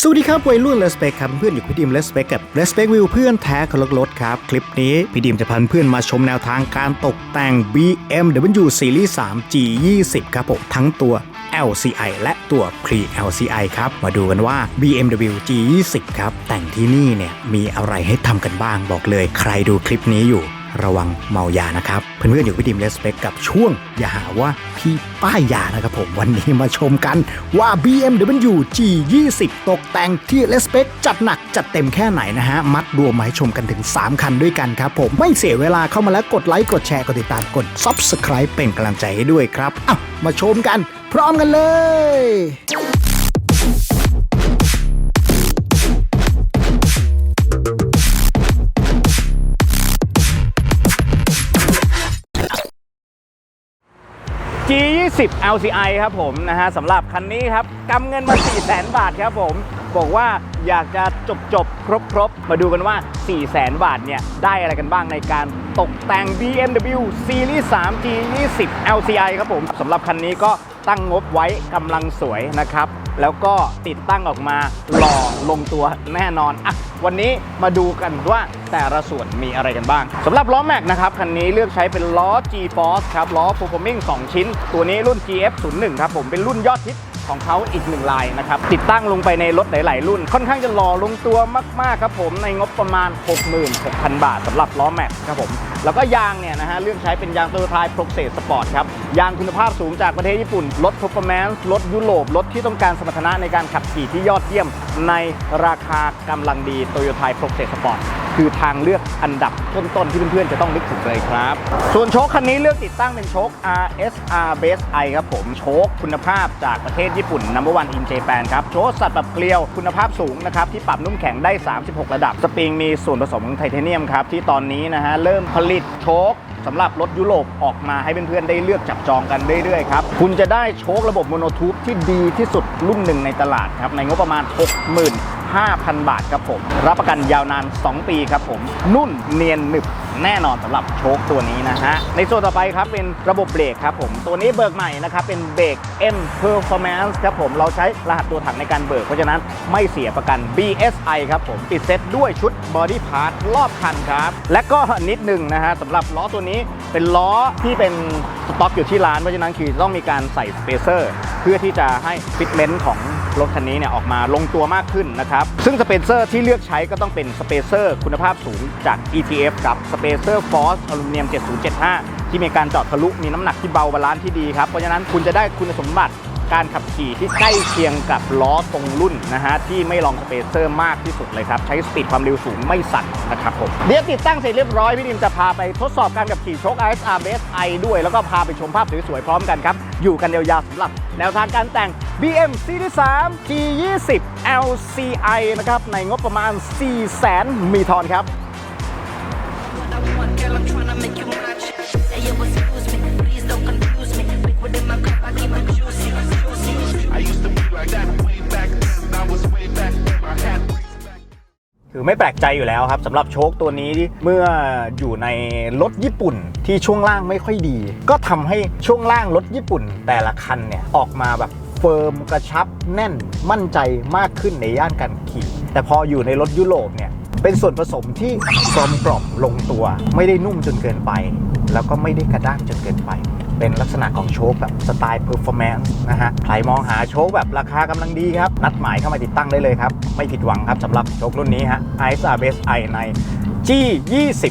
สวัสดีครับวัยรุ่นเลสเปกครับเพื่อนอยู่พี่ดิมเลสเปกกับเลสเปกวิวเพื่อนแท้คนรักรถครับ คลิปนี้พี่ดิมจะพาเพื่อนมาชมแนวทางการตกแต่ง BMW Series 3 G20 ครับผมทั้งตัว LCI และตัว Pre LCI ครับ มาดูกันว่า BMW G20 ครับ แต่งที่นี่เนี่ยมีอะไรให้ทำกันบ้างบอกเลย ใครดูคลิปนี้อยู่ ระวังเมายานะครับ เพื่อนๆอยู่พี่ดิมเลสเปกกับช่วง อย่าหาว่าพี่ป้ายยานะครับผมวันนี้มาชมกันว่า BMW G20 ตกแต่งที่เลสเปกจัดหนักจัดเต็มแค่ไหนนะฮะ มัดรวมมาให้ชมกันถึง 3 คันด้วยกันครับผมไม่เสียเวลาเข้ามาแล้วกดไลค์กดแชร์กดติดตามกด Subscribe เป็นกำลังใจให้ด้วยครับอ้ามาชมกัน พร้อมกันเลย G20 LCI ครับผมนะฮะสำหรับคันนี้ครับกำเงินมา4 0 0 0 0 0บาทครับผม บอกว่าอยากจะจบจบครบครบๆมาดูกันว่า4 0 0 0 0 0 บาทเนี่ย ได้อะไรกันบ้างในการตกแต่ง BMW Series 3 G20 LCI ครับผมสำหรับคันนี้ก็ตั้งงบไว้กำลังสวยนะครับ แล้วก็ติดตั้งออกมาหล่อลงตัวแน่นอนอะวันนี้มาดูกันว่าแต่ละส่วนมีอะไรกันบ้างสำหรับล้อแม็กนะครับ คันนี้เลือกใช้เป็นล้อ G-Force ครับ ล้อ Performing 2 ชิ้น ตัวนี้รุ่น GF01 ครับผมเป็นรุ่นยอดฮิตของเขาอีกหนึ่งลายนะครับ ติดตั้งลงไปในรถหลาย ๆ รุ่น ค่อนข้างจะหล่อลงตัวมาก ๆ ครับผมในงบประมาณ 66,000 บาทสำหรับล้อแม็กครับผม แล้วก็ยางเนี่ยนะฮะเลือกใช้เป็นยางโตโยต้าโปรเซสสปอร์ตครับ ยางคุณภาพสูงจากประเทศญี่ปุ่น รถ performance รถยุโรปรถที่ต้องการสมรรถนะในการขับขี่ที่ยอดเยี่ยมในราคากำลังดีโตโยต้าโปรเซสสปอร์ตคือทางเลือกอันดับต้นๆ ที่เพื่อนๆ จะต้องนึกถึงเลยครับ ส่วนโชคคันนี้เลือกติดตั้งเป็นโชค RSR Base I ครับผม โชคคุณภาพจากประเทศญี่ปุ่น number one in Japan ครับ โชคสัตว์แบบเกลียวคุณภาพสูงนะครับ ที่ปรับนุ่มแข็งได้ 36 ระดับ สปริงมีส่วนผสมของไทเทเนียมครับ ที่ตอนนี้นะฮะเริ่มผลิตโชคสำหรับรถยุโรปออกมาให้เพื่อนๆได้เลือกจับจองกันเรื่อยๆครับ คุณจะได้โชคระบบโมโนทูบที่ดีที่สุดรุ่นหนึ่งในตลาดครับ ในงบประมาณ 65,000 บาทครับผม รับประกันยาวนาน 2 ปีครับผม นุ่นเนียนหนึบ แน่นอนสำหรับโชคตัวนี้นะฮะ ในส่วนต่อไปครับเป็นระบบเบรกครับผมตัวนี้เบิกใหม่นะครับเป็นเบรก M Performance ครับผมเราใช้รหัสตัวถังในการเบิกเพราะฉะนั้นไม่เสียประกัน BSI ครับผมติดเซตด้วยชุด Body Part รอบคันครับ และก็นิดหนึ่งนะฮะสำหรับล้อตัวนี้เป็นล้อที่เป็นสต็อกอยู่ที่ร้านเพราะฉะนั้นคือต้องมีการใส่สเปเซอร์เพื่อที่จะให้ฟิตเมนต์ของ รถคันนี้เนี่ยออกมาลงตัวมากขึ้นนะครับซึ่งสเปเซอร์ที่เลือกใช้ก็ต้องเป็นสเปเซอร์คุณภาพสูงจาก ETF กับสเปเซอร์ฟอสอลูมิเนียม 7075 ที่มีการเจาะทะลุมีน้ำหนักที่เบาบาลานซ์ที่ดีครับเพราะฉะนั้นคุณจะได้คุณสมบัติ การขับขี่ที่ใกล้เคียงกับล้อตรงรุ่นนะฮะที่ไม่ลองสเปเซอร์มากที่สุดเลยครับ ใช้สปีดความเร็วสูงไม่สั่นนะครับผมเดี๋ยวติดตั้งเสร็จเรียบร้อย พี่ดิมจะพาไปทดสอบการขับขี่โชค RSR BSI ด้วย แล้วก็พาไปชมภาพสวยๆพร้อมกันครับ อยู่กันยาวๆสำหรับแนวทางการแต่ง BM Series 3 G20 LCI นะครับในงบประมาณ 4 0 0 0 0 0มีทอนครับ คือไม่แปลกใจอยู่แล้วครับสำหรับโชคตัวนี้เมื่ออยู่ในรถญี่ปุ่นที่ช่วงล่างไม่ค่อยดี ก็ทำให้ช่วงล่างรถญี่ปุ่น แต่ละคันเนี่ยออกมาแบบเฟิร์มกระชับแน่นมั่นใจมากขึ้นในย่านการขี่แต่พออยู่ในรถยุโรปเนี่ยเป็นส่วนผสมที่กลมกล่อมลงตัว ไม่ได้นุ่มจนเกินไป แล้วก็ไม่ได้กระด้างจนเกินไป เป็นลักษณะของโชคแบบสไตล์เพอร์ฟอร์แมนซ์นะฮะใครมองหาโชคแบบราคากำลังดีครับ นัดหมายเข้ามาติดตั้งได้เลยครับ ไม่ผิดหวังครับสำหรับโชครุ่นนี้ฮะ ISR b s I ใน G20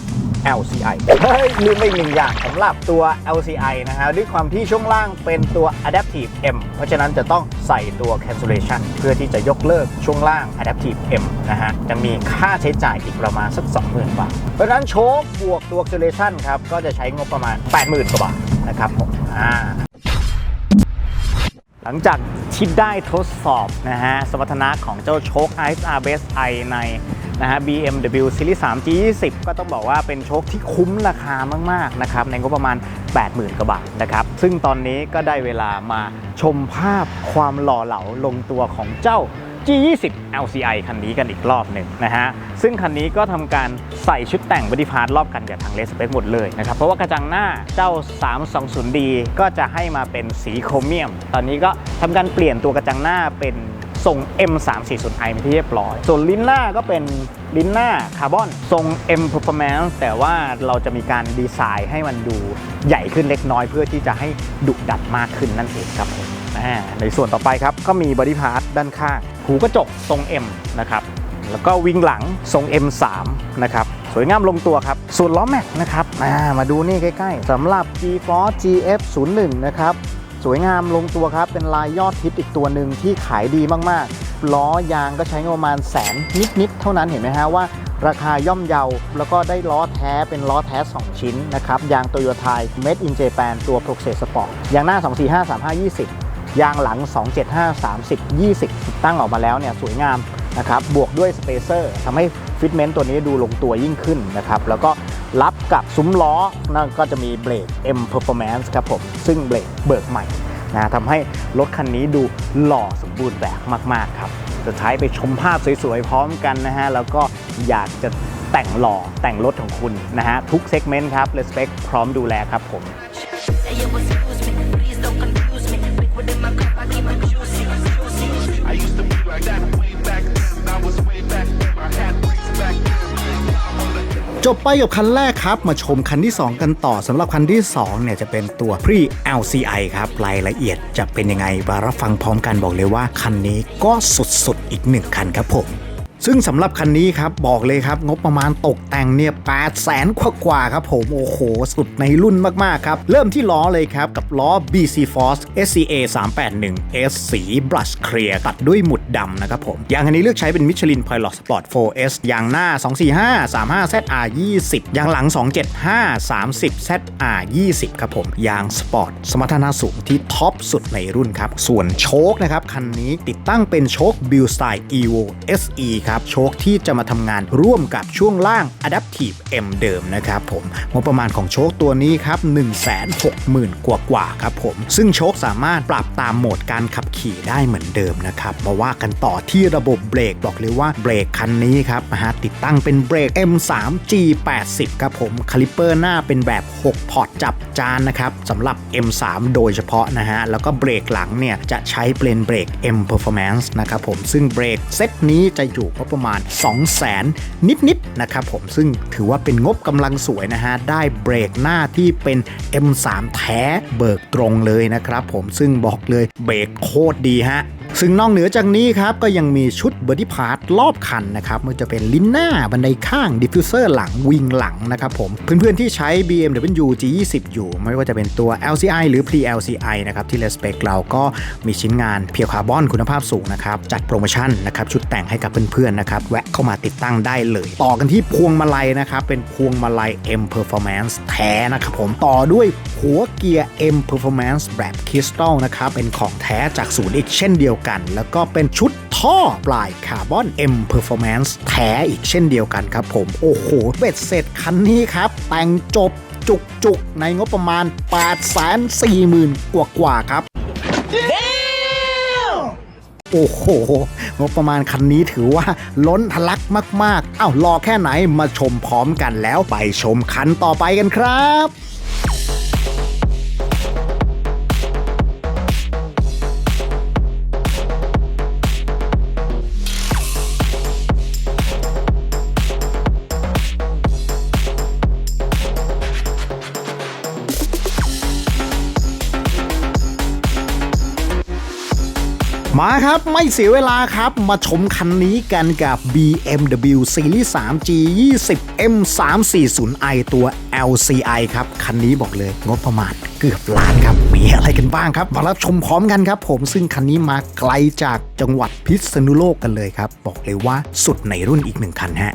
LCI เฮ้ยลืมไปอีกหนึ่งอย่างสำหรับตัว LCI นะฮะด้วยความที่ช่วงล่างเป็นตัว Adaptive M เพราะฉะนั้นจะต้องใส่ตัว cancellation เพื่อที่จะยกเลิกช่วงล่าง Adaptive M นะฮะจะมีค่าใช้จ่ายอีกประมาณสัก 20,000 บาท เพราะฉะนั้นโชคบวกตัว cancellation ครับก็จะใช้งบประมาณ 80,000 กว่าบาทนะครับผมอ่าหลังจากที่ได้ทดสอบนะฮะสมรรถนะของเจ้าโชค ISR Base I ใน นะฮะ BMW Series 3 G20 ก็ต้องบอกว่าเป็นโชคที่คุ้มราคามาก ๆ นะครับ ในงบประมาณ 80,000 กว่าบาทนะครับ ซึ่งตอนนี้ก็ได้เวลามาชมภาพความหล่อเหลาลงตัวของเจ้า G20 LCI คันนี้กันอีกรอบหนึ่งนะฮะ ซึ่งคันนี้ก็ทำการใส่ชุดแต่งบอดี้พาร์รอบกันกับทางเลสเปคหมดเลยนะครับ เพราะว่ากระจังหน้าเจ้า 320D ก็จะให้มาเป็นสีโครเมียม ตอนนี้ก็ทำการเปลี่ยนตัวกระจังหน้าเป็น ทรง M340i เป็นที่เรียบร้อย ส่วนลิ้นหน้าก็เป็นลิ้นหน้าคาร์บอนทรง M Performance แต่ว่าเราจะมีการดีไซน์ให้มันดูใหญ่ขึ้นเล็กน้อยเพื่อที่จะให้ดุดัดมากขึ้นนั่นเองครับผมในส่วนต่อไปครับก็มีบอดี้พาร์ทด้านข้างหูกระจกทรง M นะครับแล้วก็วิงหลังทรง M3 นะครับสวยงามลงตัวครับ ส่วนล้อแม็กนะครับมาดูนี่ใกล้ๆสำหรับ G-Force GF01 นะครับ สวยงามลงตัวครับ เป็นลายยอดฮิตอีกตัวหนึ่งที่ขายดีมากๆ ล้อยางก็ใช้งบประมาณแสนนิดๆ เท่านั้นเห็นไหมฮะว่าราคาย่อมเยา แล้วก็ได้ล้อแท้เป็นล้อแท้ 2 ชิ้นนะครับ ยางโตโยต้า Made in Japan ตัว Process Sport ยางหน้า 245 35 20 ยางหลัง 275 30 20 ติดตั้งออกมาแล้วเนี่ยสวยงามนะครับ บวกด้วยสเปเซอร์ทำให้ฟิตเมนต์ตัวนี้ดูลงตัวยิ่งขึ้นนะครับ แล้วก็ รับกับซุ้มล้อนั่นก็จะมีเบรก M Performance ครับผม ซึ่งเบรกเบิกใหม่นะทำให้รถคันนี้ดูหล่อสมบูรณ์แบบมาก ๆ ครับจะใช้ไปชมภาพสวย ๆ พร้อมกันนะฮะ แล้วก็อยากจะแต่งหล่อแต่งรถของคุณนะฮะ ทุกเซกเมนต์ครับ Respect พร้อมดูแลครับผม จบไปกับคันแรกครับ มาชมคันที่ 2 กันต่อสำหรับคันที่ 2 เนี่ยจะเป็นตัว Pre LCI ครับ รายละเอียดจะเป็นยังไงมารับฟังพร้อมกันบอกเลยว่า คันนี้ก็สุดๆ อีกหนึ่งคันครับผม ซึ่งสำหรับคันนี้ครับบอกเลยครับ งบประมาณตกแต่งเนี่ย8แสนกว่าๆครับผม โอ้โห สุดในรุ่นมาก ๆ ครับ เริ่มที่ล้อเลยครับ กับล้อ BC Force SCA 381 S สี Brush Clear ตัดด้วยหมุดดำนะครับผม ยางคันนี้เลือกใช้เป็น Michelin Pilot Sport 4S ยางหน้า 245 35 ZR 20ยางหลัง 275 30 ZR 20ครับผม ยางสปอร์ตสมรรถนะสูงที่ท็อปสุดในรุ่นครับ ส่วนโชคนะครับคันนี้ติดตั้งเป็นโชค Build Style Evo SE ครับโชคที่จะมาทำงานร่วมกับช่วงล่าง Adaptive M เดิมนะครับผมงบประมาณของโชคตัวนี้ครับ160,000 กว่ากว่าครับผม ซึ่งโชคสามารถปรับตามโหมดการขับขี่ได้เหมือนเดิมนะครับมาว่ากันต่อที่ระบบเบรกบอกเลยว่าเบรกคันนี้ครับนะฮะติดตั้งเป็นเบรก M3 G80 ครับผมคาลิปเปอร์หน้าเป็นแบบ 6 พอร์ตจับจานนะครับสำหรับ M3 โดยเฉพาะนะฮะแล้วก็เบรกหลังเนี่ยจะใช้เป็นเบรก M Performance นะครับผมซึ่งเบรกเซตนี้จะอยู่บประมาณ 200,000 นิดๆนะครับผมซึ่งถือว่าเป็นงบกำลังสวยนะฮะ ได้เบรกหน้าที่เป็น M3 แท้เบิกตรงเลยนะครับผมซึ่งบอกเลยเบรกโคตรดีฮะ ซึ่งนอกเหนือจากนี้ครับก็ยังมีชุดบอดี้พาร์ทรอบคันนะครับมันจะเป็นลิ้นหน้าบันไดข้างดิฟฟิวเซอร์หลังวิงหลังนะครับผมเพื่อนๆที่ใช้ BMW G20 อยู่ ไม่ว่าจะเป็นตัว LCI หรือ Pre LCI นะครับที่ Respect เราก็มีชิ้นงานเพียวคาร์บอนคุณภาพสูงนะครับจัดโปรโมชั่นนะครับชุดแต่งให้กับเพื่อนๆนะครับแวะเข้ามาติดตั้งได้เลย ต่อกันที่พวงมาลัยนะครับเป็นพวงมาลัย M Performance แท้นะครับผมต่อด้วยหัวเกียร์ M Performance แบบคริสตัลนะครับเป็นของแท้จากศูนย์อีกเช่นเดียวกัน แล้วก็เป็นชุดท่อปลายคาร์บอน M Performance แท้อีกเช่นเดียวกันครับผม โอ้โหเบ็ดเสร็จคันนี้ครับ แต่งจบจุกจุกๆในงบประมาณ 8 4 0 0 0 0 กว่ากว่าๆครับ โอ้โห งบประมาณคันนี้ถือว่าล้นทะลักมาก ๆ เอ้ารอแค่ไหนมาชมพร้อมกันแล้วไปชมคันต่อไปกันครับ มาครับ ไม่เสียเวลาครับ มาชมคันนี้กันกับ BMW Series 3 G20 M340i ตัว LCI ครับ คันนี้บอกเลยงบประมาณเกือบล้านครับ มีอะไรกันบ้างครับ มารับชมพร้อมกันครับ ผมซึ่งคันนี้มาไกลจากจังหวัดพิษณุโลกกันเลยครับ บอกเลยว่าสุดในรุ่นอีกหนึ่งคันฮะ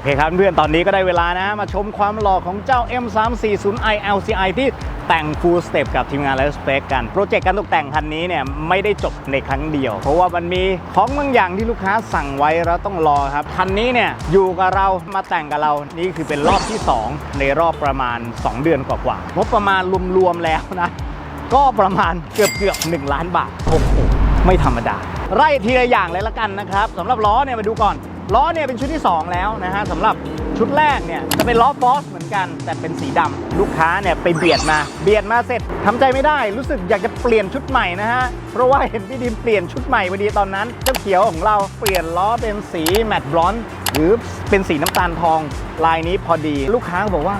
โอเคครับเพื่อนตอนนี้ก็ได้เวลานะ มาชมความหล่อของเจ้า M340i LCI ที่แต่ง full step กับทีมงาน Respect กัน โปรเจกต์การตกแต่งคันนี้เนี่ยไม่ได้จบในครั้งเดียว เพราะว่ามันมีของบางอย่างที่ลูกค้าสั่งไว้แล้วต้องรอครับ คันนี้เนี่ยอยู่กับเรามาแต่งกับเรา นี่คือเป็นรอบที่ 2 ในรอบประมาณ 2 เดือนกว่าๆงบประมาณรวมๆแล้วนะ ก็ประมาณเกือบเกือบๆ1ล้านบาทโอ้โหไม่ธรรมดา ไล่ทีละอย่างเลยละกันนะครับสำหรับล้อเนี่ยมาดูก่อน ล้อเนี่ยเป็นชุดที่ 2 แล้วนะฮะสำหรับชุดแรกเนี่ยจะเป็นล้อฟอสเหมือนกัน แต่เป็นสีดำลูกค้าเนี่ยไปเบียดมา เบียดมาเสร็จทำใจไม่ได้ รู้สึกอยากจะเปลี่ยนชุดใหม่นะฮะเพราะว่าเห็นพี่ดิมเปลี่ยนชุดใหม่พอดีตอนนั้นเจ้าเขียวของเราเปลี่ยนล้อเป็นสีแมตต์บลอนด์หรือเป็นสีน้ำตาลทองลายนี้พอดีลูกค้าบอกว่า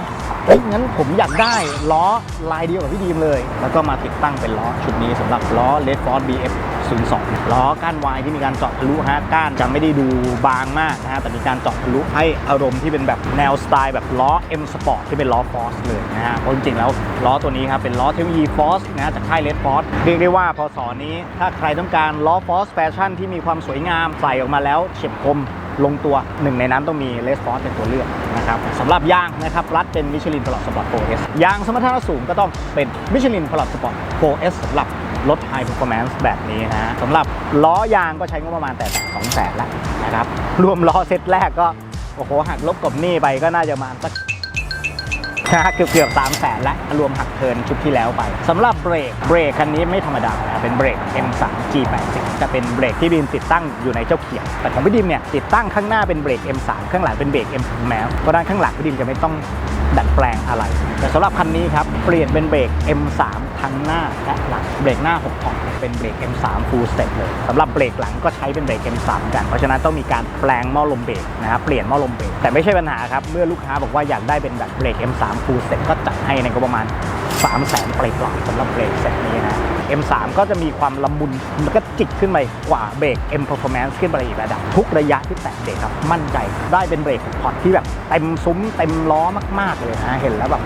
เฮ้ยงั้นผมอยากได้ล้อลายเดียวกับพี่ดีมเลย แล้วก็มาติดตั้งเป็นล้อชุดนี้สำหรับล้อ Red Force BF 02ล้อก้านวายที่มีการเจาะทะลุฮะก้านจะไม่ได้ดูบางมากนะฮะแต่มีการเจาะทะลุให้อารมณ์ที่เป็นแบบแนวสไตล์แบบล้อ M Sport ที่เป็นล้อ Force เลยนะฮะเพราะจริงๆแล้วล้อตัวนี้ครับเป็นล้อเทคโนโลยี Force นะฮะจากค่าย Red Force เรียกได้ว่าพอสอนนี้ถ้าใครต้องการล้อ Force Fashion ที่มีความสวยงามใส่ออกมาแล้วเฉียบคมลงตัวหนึ่งในนั้นต้องมีเลสฟอร์เป็นตัวเลือกนะครับสำหรับยางนะครับรัดเป็นมิชลินพลอตสปอร์ต 4S ยางสมรรถนะสูงก็ต้องเป็นมิชลินพลอตสปอร์ต 4S สำหรับ รถ High Performance แบบนี้นะฮะสำหรับล้อยางก็ใช้งบประมาณแต่2 0 0 0 0แล้วนะครับ รวมล้อเซตแรกก็ โอ้โห หักลบกบหนี้ไปก็น่าจะมาสักนะฮะเกือบเกือบสามแสนแล้วรวมหักเทินชุดที่แล้วไปสำหรับเบรกเบรกคันนี้ไม่ธรรมดานะเป็นเบรก M3 G80 จะเป็นเบรกที่บีมติดตั้งอยู่ในเจ้าเขียวแต่ของพี่ดิมเนี่ยติดตั้งข้างหน้าเป็นเบรก M3 ข้างหลังเป็นเบรก M แมวเพราะด้านข้างหลังพี่ดิมจะไม่ต้อง ดัดแปลงอะไร แต่สำหรับคันนี้ครับ เปลี่ยนเป็นเบรก M3 ทั้งหน้าและหลัง เบรกหน้า6ของเป็นเบรก M3 full step เลยสำหรับเบรกหลังก็ใช้เป็นเบรก M3 กัน เพราะฉะนั้นต้องมีการแปลงหม้อลมเบรกนะครับเปลี่ยนหม้อลมเบรกแต่ไม่ใช่ปัญหาครับ เมื่อลูกค้าบอกว่าอยากได้เป็นแบบเบรก M3 full step ก็จัดให้ในก็ประมาณ 3 0 0แสนปลายปลายสำหรับเบรกเซตนี้นะ M3 ก็จะมีความละมุนแล้วก็จิกขึ้นไปกว่าเบรก M Performance ขึ้นไปอีกระดับ ทุกระยะที่แตะเบรกครับ มั่นใจได้เป็นเบรกพอร์ตที่แบบเต็มซุ้มเต็มล้อมาก ๆ เลยนะเห็นแล้วแบบ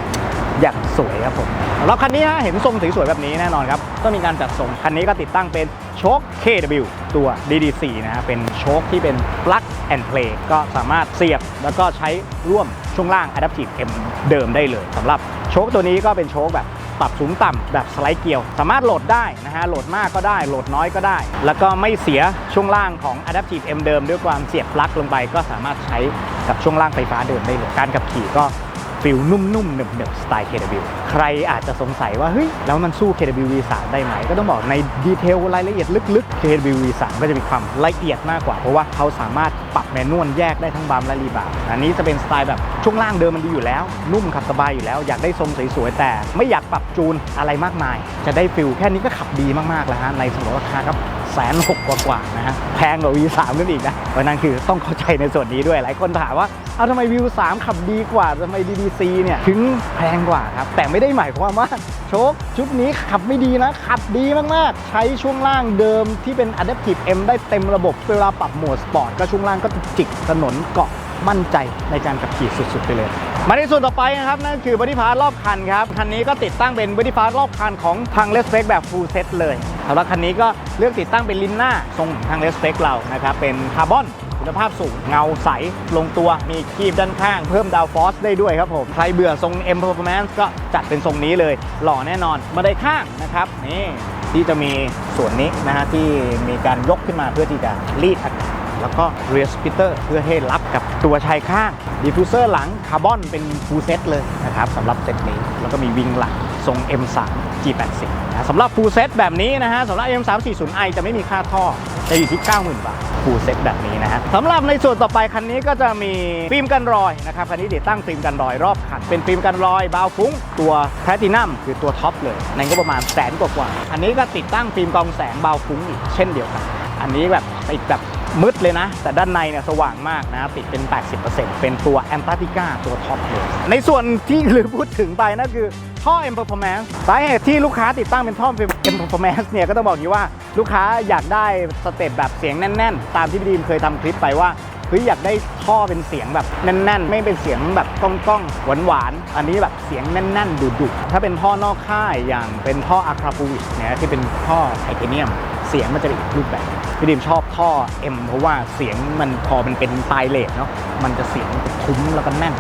อย่างสวยครับผมสำหรับคันนี้นะเห็นทรงสวยๆแบบนี้แน่นอนครับต้องมีการจัดทรงคันนี้ก็ติดตั้งเป็นโชค KW ตัว DD4 นะฮะเป็นโชคที่เป็น plug and play ก็สามารถเสียบแล้วก็ใช้ร่วมช่วงล่าง Adaptive M เดิมได้เลยสำหรับโชคตัวนี้ก็เป็นโชคแบบ ปรับสูงต่ำแบบสไลด์เกียว สามารถโหลดได้นะฮะโหลดมากก็ได้โหลดน้อยก็ได้ แล้วก็ไม่เสียช่วงล่างของ Adaptive M เดิม ด้วยความเสียบปลั๊กลงไปก็สามารถใช้กับช่วงล่างไฟฟ้าเดิมได้เลยการขับขี่ก็ ฟิลนุ่มๆหนึบๆสไตล์ KW ใครอาจจะสงสัยว่าเฮ้ยแล้วมันสู้ KW V3 ได้ไหม ก็ต้องบอกในดีเทลรายละเอียดลึกๆ KW V3 ก็จะมีความละเอียดมากกว่า เพราะว่าเขาสามารถปรับแมนนวลแยกได้ทั้งบัมและรีบาวด์อันนี้จะเป็นสไตล์แบบช่วงล่างเดิมมันดีอยู่แล้ว นุ่มขับสบายอยู่แล้วอยากได้ทรงสวยๆแต่ไม่อยากปรับจูนอะไรมากมาย จะได้ฟิลแค่นี้ก็ขับดีมากๆแล้วฮะในสมรราคาครับแสนหกกว่าๆนะฮะแพงกว่า V3 ขึ้นอีกนะเพราะนั้นคือต้องเข้าใจในส่วนนี้ด้วยหลายคนถามว่า เอาทำไม V3 ขับดีกว่าทำไม DDC เนี่ยถึงแพงกว่าครับ แต่ไม่ได้หมายความว่าโชคชุดนี้ขับไม่ดีนะ ขับดีมาก ๆ ใช้ช่วงล่างเดิมที่เป็น Adaptive M ได้เต็มระบบเวลาปรับโหมดสปอร์ตก็ช่วงล่างก็จิกถนนเกาะมั่นใจในการขับขี่สุด ๆ ไปเลย มาในส่วนต่อไปนะครับ นั่นคือบอดี้พาร์ทรอบคันครับ คันนี้ก็ติดตั้งเป็นบอดี้พาร์ทรอบคันของทางเลสเ c กแบบ full set เลยสำหรับคันนี้ก็เลือกติดตั้งเป็นลิ้นหน้าทรงทางเลสเ c กเรานะครับเป็นคาร์บอน คุณภาพสูง เงาใส ลงตัว มีคีบด้านข้าง เพิ่มดาวฟอสได้ด้วยครับผม ใครเบื่อทรง M Performance ก็จัดเป็นทรงนี้เลย หล่อแน่นอนมาได้ข้างนะครับ นี่ที่จะมีส่วนนี้นะฮะที่มีการยกขึ้นมาเพื่อที่จะรีดอากาศแล้วก็ rear splitter เพื่อให้รับกับตัวชายข้าง diffuser หลังคาร์บอนเป็น full set เลยนะครับสำหรับเซตนี้แล้วก็มีวิงหลัง ทรง M3 G80 นะสำหรับ full set แบบนี้นะฮะสำหรับ M340i จะไม่มีค่าท่อ จะอยู่ที่ 90,000 บาท full set แบบนี้นะฮะสำหรับในส่วนต่อไปคันนี้ก็จะมีฟิล์มกันรอยนะครับคันนี้ติดตั้งฟิล์มกันรอยรอบคันเป็นฟิล์มกันรอยบาวฟุ้งตัวแพลตินัมคือตัวท็อปเลยในก็ประมาณแสนกว่าๆอันนี้ก็ติดตั้งฟิล์มกองแสงบาวฟุ้งอีกเช่นเดียวกัน อันนี้แบบติดแบบมืดเลยนะ แต่ด้านในเนี่ยสว่างมากนะติดเป็น 80%เป็นตัวแอนตาร์กติกาตัวท็อปเลยในส่วนที่ลืมพูดถึงไปนั่นคือ ท่อ M Performance สาเหตุที่ลูกค้าติดตั้งเป็นท่อ M Performance เนี่ยก็ต้องบอกอย่างนี้ว่าลูกค้าอยากได้สเต็ปแบบเสียงแน่น ๆ ตามที่พี่ดีมเคยทำคลิปไปว่าเฮ้ยอยากได้ท่อเป็นเสียงแบบแน่นๆ ไม่เป็นเสียงแบบก้องๆหวานๆอันนี้แบบเสียงแน่นๆดุๆถ้าเป็นท่อนอกค่ายอย่างเป็นท่ออะคาปูวิชเนี่ยที่เป็นท่อไทเทเนียม เสียงมันจะเป็นอีกรูปแบบพี่ดิมชอบท่อ M เพราะว่าเสียงมันพอมันเป็นปลายเลทเนาะมันจะเสียงทุ้มแล้วก็แน่น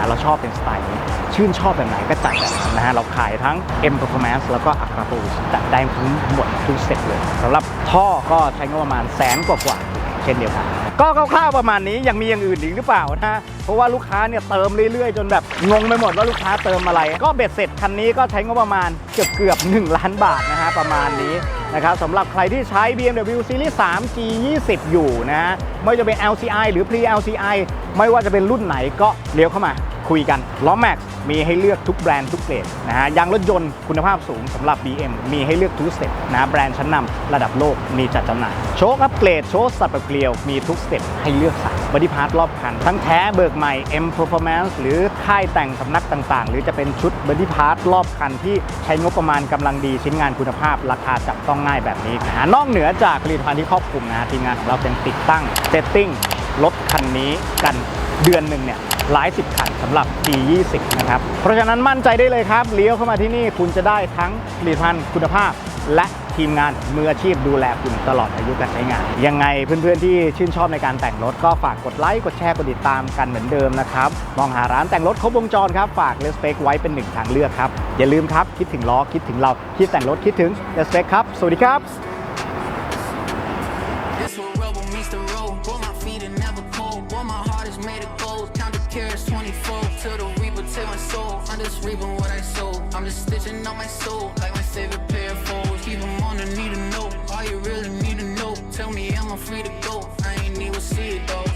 ะเราชอบเป็นสไตล์นี้ ชื่นชอบแบบไหนก็จัดแบบนั้นนะฮะเราขายทั้ง M Performance แล้วก็ a c r a p o จัดได้ทั้งหมดทุกเซตเลยสำหรับท่อก็ใช้งบประมาณแสนกว่าๆเช่นเดียวกันก็คร่าวๆประมาณนี้ยังมีอย่างอื่นอีกหรือเปล่านะ เพราะว่าลูกค้าเนี่ยเติมเรื่อยๆ จนแบบงงไปหมดว่าลูกค้าเติมอะไร ก็เบ็ดเสร็จคันนี้ก็ใช้งบประมาณเกือบเกือบๆ1ล้านบาทนะฮะประมาณนี้ นะครับสำหรับใครที่ใช้ BMW Series 3 G20 อยู่นะไม่จะเป็น LCI หรือ Pre LCI ไม่ว่าจะเป็นรุ่นไหนก็เลี้ยวเข้ามา คุยกันล้อแม็กซ์มีให้เลือกทุกแบรนด์ทุกเกรดนะฮะยางรถยนต์คุณภาพสูงสำหรับ BM มีให้เลือกทุกสเต็ปนะแบรนด์ชั้นนำระดับโลกมีจัดจำหน่าย โชคอัปเกรดโชคสับเกลียว มีทุกสเต็ปให้เลือกสรรบอดี้พาร์ทรอบคัน ทั้งแท้เบิกใหม่ M Performance หรือค่ายแต่งสำนักต่างๆ หรือจะเป็นชุดบอดี้พาร์ทรอบคันที่ใช้งบประมาณกำลังดีชิ้นงานคุณภาพ ราคาจับต้องง่ายแบบนี้นะฮะนอกเหนือจากผลิตภัณฑ์ที่ครอบคลุมนะทีมงานของเราเป็นติดตั้งเซตติ้งรถคันนี้กันเดือนหนึ่งเนี่ย หลายสิบคันสำหรับ G20 นะครับ เพราะฉะนั้นมั่นใจได้เลยครับ เลี้ยวเข้ามาที่นี่คุณจะได้ทั้งผลิตภัณฑ์คุณภาพ และทีมงานมืออาชีพดูแลคุณตลอดอายุการใช้งาน ยังไงเพื่อนๆที่ชื่นชอบในการแต่งรถก็ฝากกดไลค์ กดแชร์ กดติดตามกันเหมือนเดิมนะครับ มองหาร้านแต่งรถครบวงจรครับ ฝากเลสเปคไว้เป็นหนึ่งทางเลือกครับ อย่าลืมครับ คิดถึงล้อ คิดถึงเรา คิดแต่งรถ คิดถึงเลสเปคครับ สวัสดีครับ This what rubber meets the road. Boy, my feet are never cold. Boy, my heart is made of 24. Till the reaper take my soul. I'm just reaping what I sow. I'm just stitching on my soul. Like my favorite pair of foes. Keep 'em on the need to know. All you really need to know. Tell me am I free to go? I ain't even see it though.